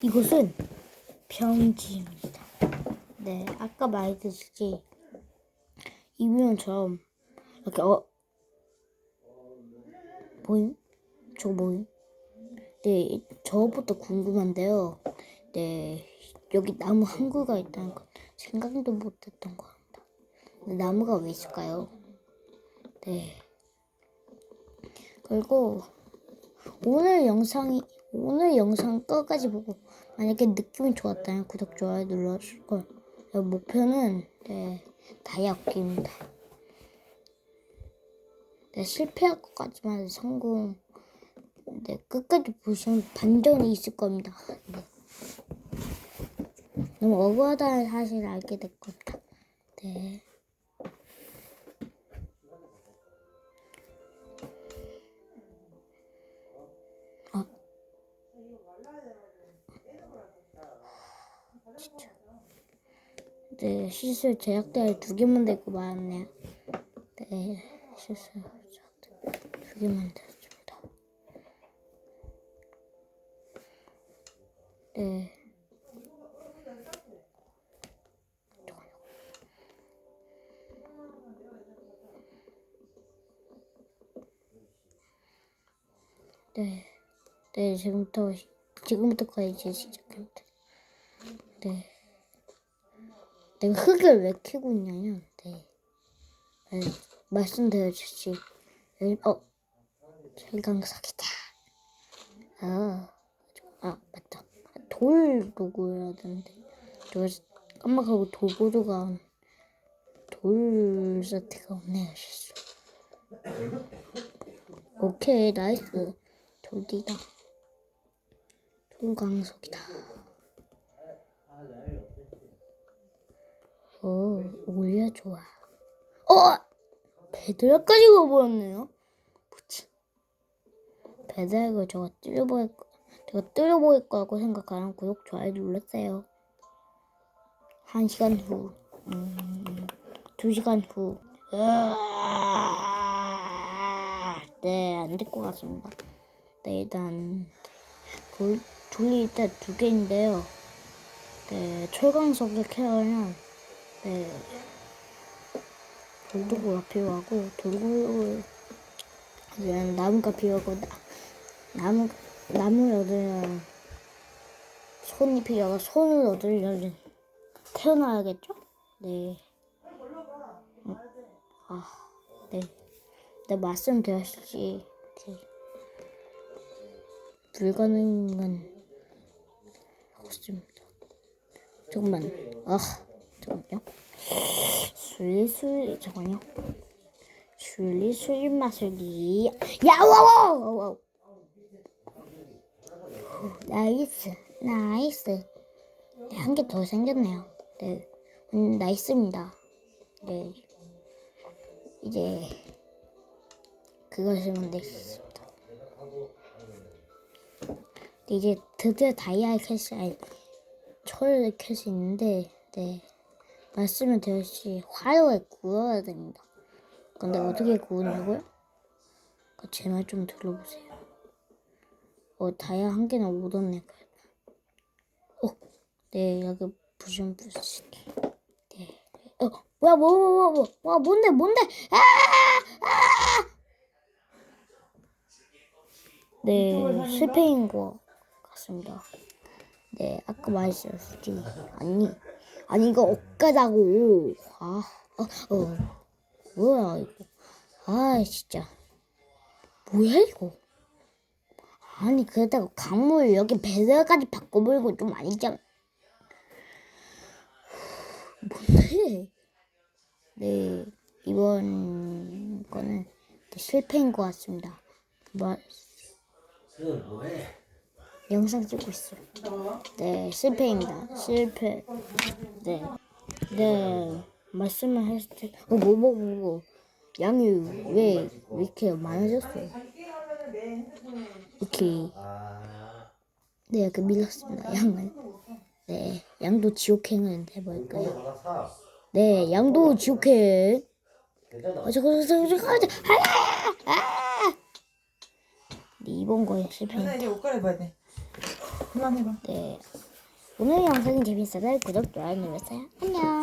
이곳은 평지입니다. 네, 아까 말했듯이 이비원처럼 이렇게 어 보임? 저거 보임? 네, 저부터 궁금한데요. 네, 여기 나무 한 그루가 있다는 건 생각도 못했던. 근데 나무가 왜 있을까요? 네. 그리고 오늘 영상이 오늘 영상 끝까지 보고 만약에 느낌이 좋았다면 구독 좋아요. 네, 목표는 네 다이아 얻기입니다. 네 실패할 것까지만 성공. 네 끝까지 보시면 반전이 있을 겁니다. 네. 너무 억울하다는 사실을 알게 될 겁니다. 네. 네, 실수 제약대를 두 개만 들고 말았네요. 네, 실수 제약대 두 개만 들었습니다. 네. 네, 네, 지금부터, 지금부터까지 시작합니다. 네. 내가 흙을 왜 캐고 있냐면, 네. 네 말씀드렸듯이, 네, 어, 철강석이다. 아, 아, 맞다. 돌 되는데. 제가 깜빡하고 돌 보도가, 돌 세트가 없네요, 실수. 오케이, 나이스. 돌디다. 돌강석이다. 오, 오히려 좋아. 어! 배드락까지 가버렸네요. 뭐지? 배드락을 저가 뚫려버릴 거, 제가 뚫려버릴 거라고 생각하면 구독, 좋아요 눌렀어요. 한 시간 후, 음, 두 시간 후. 으아! 네, 안 될 것 같습니다. 네, 일단 돌, 돌이 일단 두 개인데요. 네, 철광석을 캐려면 네, 돌도구가 필요하고 하려면 나무가 필요하고 나, 나무 나무를 얻으려면 손이 필요하고 손을 얻으려면 태어나야겠죠? 네. 음, 아, 네. 네 말씀드렸지. 네. 불가능은 없습니다. 조금만, 아, 잠깐만요. 술리술리, 잠깐만요. 술리 술리 마술기. 야, 와와! 나이스, 나이스. 네, 한 개 더 생겼네요. 네, 음, 나이스입니다. 네, 이제 그것을 만들겠습니다. 네, 이제 드디어 다이아를 캘수 아니 철을 캘 수 있는데 네 말씀을 드렸지 화로에 구워야 됩니다. 근데 어떻게 구우냐고요? 제 말 좀 들어보세요. 어 다이아 한 개나 못 얻네. 어, 네 여기 부심 부시기. 네. 어 뭐야 뭐뭐 뭐 뭐, 뭐, 뭔데 뭔데? 아! 아! 네 실패인 거 같습니다. 네, 아까 말했었지. 아니, 아니 이거 엇가다고. 아, 어, 어, 뭐야 이거? 아, 진짜. 뭐야 이거? 아니 그러다가 강물 여기 배달까지 바꿔버리고 좀 아니잖아. 뭔데? 네, 이번 거는 실패인 것 같습니다. 뭐, 그 뭐해? 영상 찍고 있어. 네, 실패입니다. 실패. 네. 네. 말씀을 했을 때, 어, 뭐, 뭐, 뭐, 뭐. 양이 왜, 왜 이렇게 많아졌어요? 이렇게, 아, 네, 이렇게 밀었습니다, 양을. 네, 양도 지옥행을 해볼까요? 네, 양도 지옥행. 어, 저거, 저거, 저거, 저거, 아! 아! 네, 이번 거에 실패. 이제 옷 갈아입어야 돼. 그만해봐. 네. 오늘 영상이 재밌었다면 구독, 좋아요 눌러주세요. 안녕.